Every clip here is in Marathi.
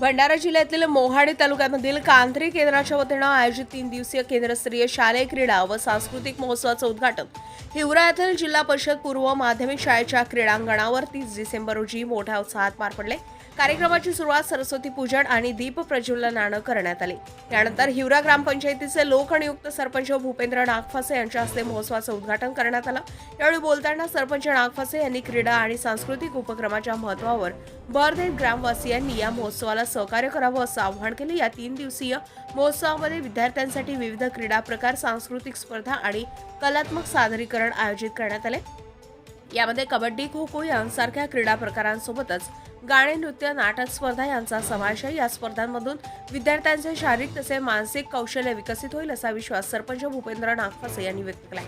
भंडारा जिल्ह्यातील मोहाडी तालुक्यामधील कांत्री केंद्राच्या वतीनं आयोजित तीन दिवसीय केंद्रस्तरीय शालेय क्रीडा व सांस्कृतिक महोत्सवाचं उद्घाटन. हिवरा येथील जिल्हा परिषद पूर्व माध्यमिक शाळेच्या क्रीडांगणावर तीस डिसेंबर रोजी मोठ्या उत्साहात पार पडले. कार्यक्रमाची सुरुवात सरस्वती पूजन आणि दीप प्रज्वलनानं करण्यात आली. त्यानंतर हिवरा ग्रामपंचायतीचे लोकनियुक्त सरपंच भूपेंद्र नागफासे यांच्या हस्ते महोत्सवाचं उद्घाटन करण्यात आलं. यावेळी बोलताना सरपंच नागफासे यांनी क्रीडा आणि सांस्कृतिक उपक्रमाच्या महत्वावर भर देत ग्रामवासियांनी या महोत्सवाला सहकार्य करावं असं आवाहन केले. या तीन दिवसीय महोत्सवामध्ये विद्यार्थ्यांसाठी विविध क्रीडा प्रकार सांस्कृतिक स्पर्धा आणि कलात्मक सादरीकरण आयोजित करण्यात आले. यामध्ये कबड्डी खो खो यांसारख्या क्रीडा प्रकारांसोबतच गाणे नृत्य नाटक स्पर्धा यांचा समावेश आहे. या स्पर्धांमधून विद्यार्थ्यांचे शारीरिक तसे मानसिक कौशल्य विकसित होईल असा विश्वास सरपंच भूपेंद्र नागफसे यांनी व्यक्त केला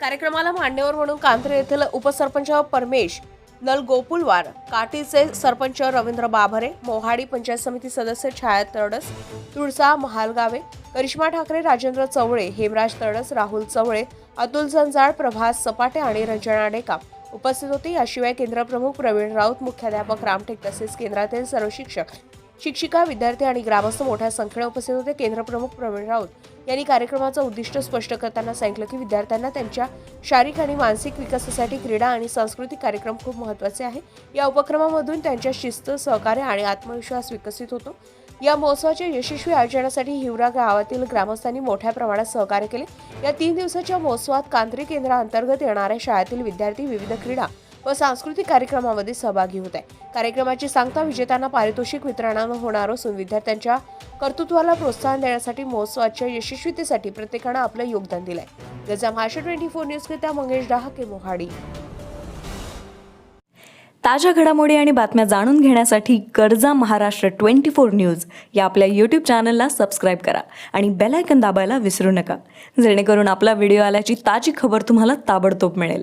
कार्यक्रमाला मान्यवर म्हणून कांत्रे येथील उपसरपंच परमेश नल गोपुलवार काटीचे सरपंच रवींद्र बाभरे मोहाडी पंचायत समिती सदस्य छाया तडस तुळसा महालगावे करिश्मा ठाकरे राजेंद्र चवळे हेमराज तडस राहुल चवळे अतुल जंजाळ प्रभास सपाटे आणि रंजना डेका उपस्थित होते. याशिवाय केंद्रप्रमुख प्रवीण राऊत मुख्याध्यापक रामटेक तसेच केंद्रातील सर्व शिक्षक शिक्षिका विद्यार्थी आणि ग्रामस्थ मोठ्या संख्येने उपस्थित होते. केंद्रप्रमुख प्रवीण राऊत यांनी कार्यक्रमाचं उद्दिष्ट स्पष्ट करताना सांगितलं की विद्यार्थ्यांना त्यांच्या शारीरिक आणि मानसिक विकासासाठी क्रीडा आणि सांस्कृतिक कार्यक्रम खूप महत्त्वाचे आहे. या उपक्रमामधून त्यांच्या शिस्त सहकार्य आणि आत्मविश्वास विकसित होतो. या महोत्सवाच्या यशस्वी आयोजनासाठी हिवरा गावातील ग्रामस्थांनी मोठ्या प्रमाणात सहकार्य केले. या तीन दिवसाच्या महोत्सवात कांत्री केंद्राअंतर्गत येणाऱ्या शाळेतील विद्यार्थी विविध क्रीडा व सांस्कृतिक कार्यक्रमामध्ये सहभागी होत. आहे कार्यक्रमाची सांगता विजेत्यांना पारितोषिक वितरणानं होणार असून विद्यार्थ्यांच्या कर्तृत्वाला प्रोत्साहन देण्यासाठी महोत्सवाच्या यशस्वीतेसाठी प्रत्येकानं आपलं योगदान दिलंय. गजा महाराष्ट्र ट्वेंटी फोर न्यूजकरिता मंगेश डहाके मोहाडी. ताज्या घडामोडी आणि बातम्या जाणून घेण्यासाठी गरजा महाराष्ट्र ट्वेंटी फोर न्यूज या आपल्या यूट्यूब चॅनलला सबस्क्राईब करा आणि बेलायकन दाबायला विसरू नका. जेणेकरून आपला व्हिडिओ आल्याची ताजी खबर तुम्हाला ताबडतोब मिळेल.